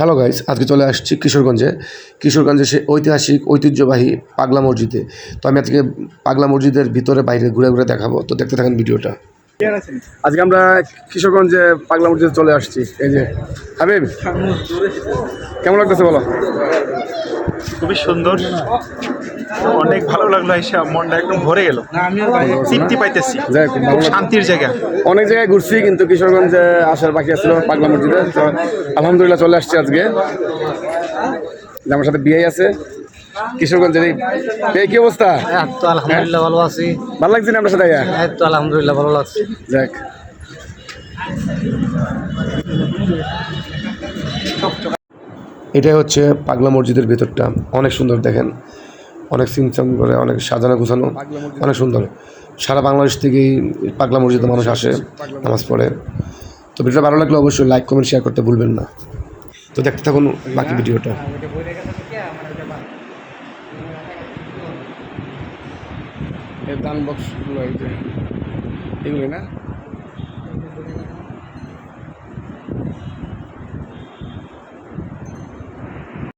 Hello guys আজকে চলে আসছি কিশোরগঞ্জে। কিশোরগঞ্জে সে ঐতিহাসিক, ঐতিহ্যবাহী পাগলা মসজিদে। তো আমি আজকে পাগলা মসজিদের ভিতরে, বাইরে ঘুরে ঘুরে দেখাবো। তো দেখতে থাকেন ভিডিওটা। আজকে আমরা কিশোরগঞ্জে পাগলা মসজিদে চলে আসছি। এই যে, হাবিব, কেমন লাগতেছে বলো? খুবই সুন্দর। অনেক ভালো লাগল এসে মনটা একদম ভরে গেল। তৃপ্তি পাইতেছি। শান্তির জায়গা। অনেক জায়গায় ঘুরছি কিন্তু কিশোরগঞ্জে আসার বাকি আসছিল পাগলা মসজিদে। তো আলহামদুলিল্লাহ চলে আসছি আজকে। আমার সাথে বিয়ে আছে কিশোরগঞ্জের এই কি অবস্থা? এই তো আলহামদুলিল্লাহ ভালো আছি। ভালো লাগছে না আপনার সাথে তো আলহামদুলিল্লাহ ভালো লাগছে। যাক। এটাই হচ্ছে পাগলা মসজিদের ভেতরটা। অনেক সুন্দর দেখেন। অনেক সিমসাম করে, অনেক সাজানো গোছানো, অনেক সুন্দর। সারা বাংলাদেশ থেকেই পাগলা মসজিদে মানুষ আসে, নামাজ পড়ে। তো ভিডিওটা ভালো লাগলে অবশ্যই লাইক কমেন্ট শেয়ার করতে ভুলবেন না। তো দেখতে থাকুন বাকি ভিডিওটা। দান বক্সগুলো এগুলো না?